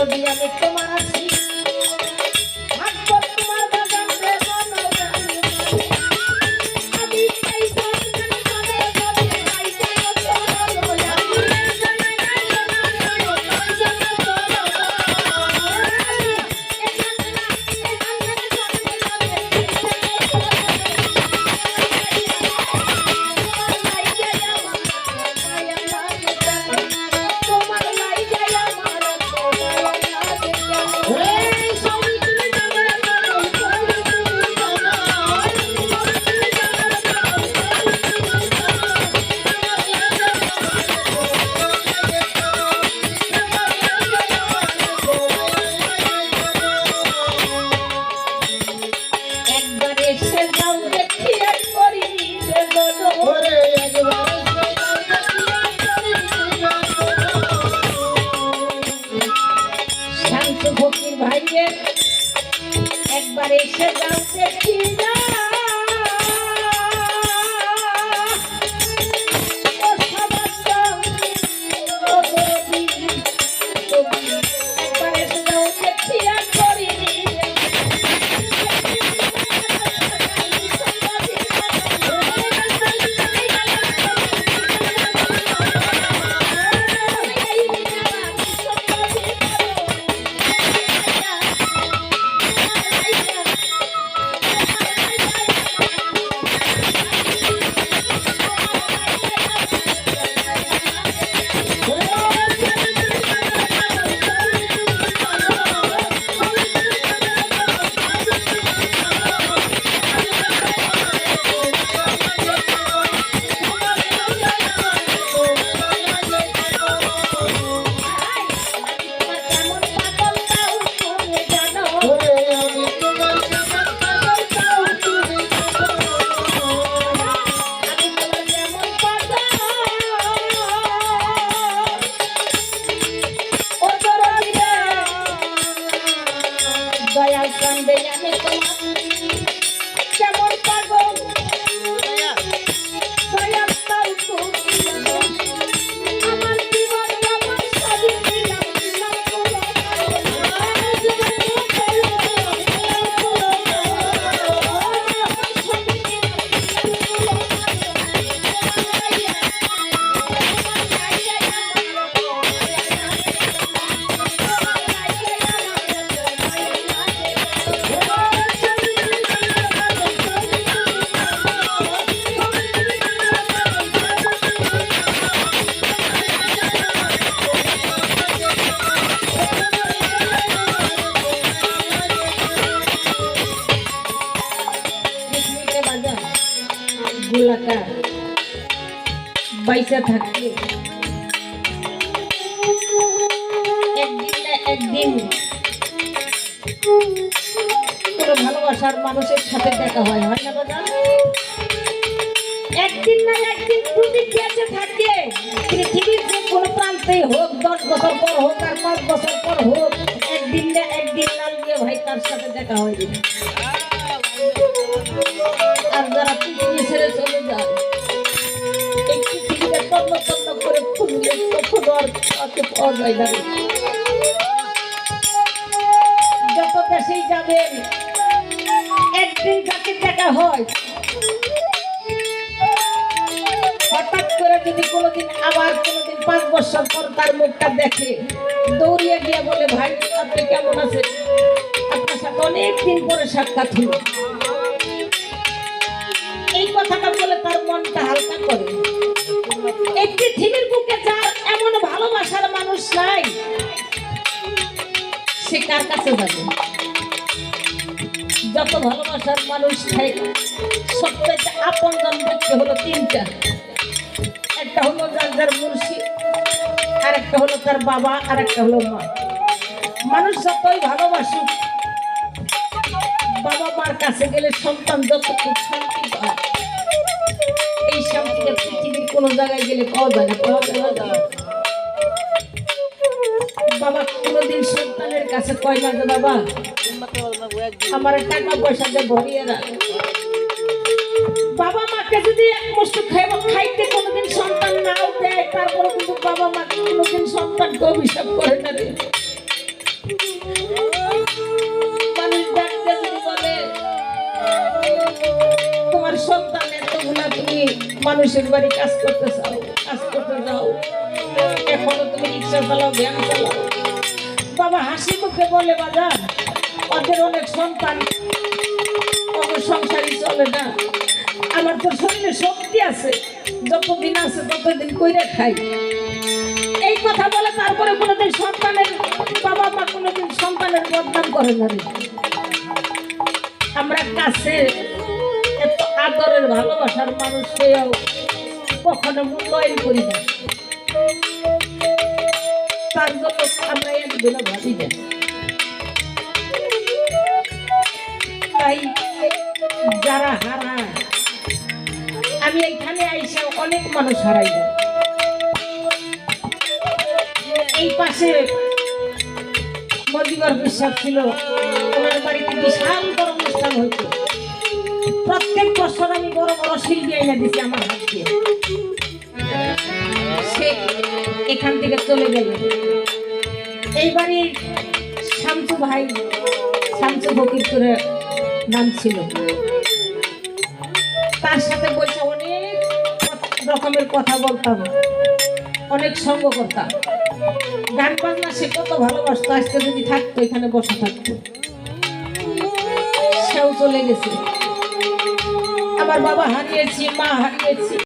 আমি তোমার গোলাকার বাইসা থাকতে একদিন না একদিন কোনো ভালোবাসার মানুষের সাথে দেখা হয় হয় না বাজার একদিন না একদিন তুমি বেঁচে থাকবে পৃথিবীর যে কোনো প্রান্তে হোক, দশ বছর পর হোক আর পাঁচ বছর পর হোক, একদিন না একদিন লাল গিয়ে ভাই তার সাথে দেখা হয়। পৃথিবীতে তন্ন তন্ন করে খুঁজলে কখনো আর তাকে পাওয়া যায় না যত দেশেই যাবেন, একদিন যাকে দেখা হয়। হঠাৎ করে যদি কোনোদিন আবার কোনোদিন পাঁচ বছর পর তার মুখটা দেখে, দৌড়িয়ে গিয়ে বলে, ভাই কেমন আছেন? আপনার সাথে অনেক দিন পরে সাক্ষাৎ হলো। কাছে যাবে যত ভালোবাসার মানুষ থাকে সবথেকে আপন জন ব্যক্তি হলো তিনটা। একটা হলো যার যার মুর্শিদ আর একটা হলো তার বাবা আর একটা হলো মা। মানুষ যতই ভালোবাসুক, বাবা মার কাছে গেলে সন্তান যতটুকু শান্তি পায়, এই শান্তিটা পৃথিবীর কোনো জায়গায় গেলে পাওয়া যায় না, পাওয়া যায় না। বাবা কোনোদিন সন্তানের কাছে কয় না বাবা আমার টাকা পয়সা দিয়ে ভরিয়ে রাখ। বাবা মাকে যদি এক মুষ্ট খাইব, খাইতে কোনোদিন সন্তান নাও দেয় তারপরে কিন্তু বাবা মাকে কোনোদিন সন্তানকে অভিশাপ করে না রে। তোমার সন্তান এতগুলা তুমি মানুষের বাড়ি কাজ করতে চাও, কাজ করতে যাও, এখনও তুমি রিক্সা চালাও, ভ্যান চালাও। বাবা হাসি মুখে বলে বাজার ওদের অনেক সন্তান সংসারই চলে না। আমার তো শরীরে শক্তি আছে, যতদিন আছে ততদিন কইরে খাই। এই কথা বলে তারপরে কোনোদিন সন্তানের বাবা মা কোনোদিন সন্তানের বদনাম করে না আমরা কাছে এত আদরের ভালোবাসার মানুষ হয়েও কখনো মূল্যায়ন করি না। তাই যারা হারায় আমি এইখানে আইসা অনেক মানুষ হারাই এই পাশে মজিবর বিশ্বাস ছিল ওনার বাড়িতে বিশাল বড় অনুষ্ঠান হইতো প্রত্যেক বছর আমি বড় বড় শিল্পী এনে দিছি আমার হাত এখান থেকে চলে গেল। এই বাড়ির শামসু ভাই, শামসু ফকির করে নাম ছিল। তার সাথে বসে অনেক রকমের কথা বলতাম, অনেক সঙ্গ করতাম। গান বাজনা সে কত ভালোবাসতো, আজকে যদি থাকতো, এখানে বসে থাকতো। সেও চলে গেছে। আমার বাবা হারিয়েছি, মা হারিয়েছি।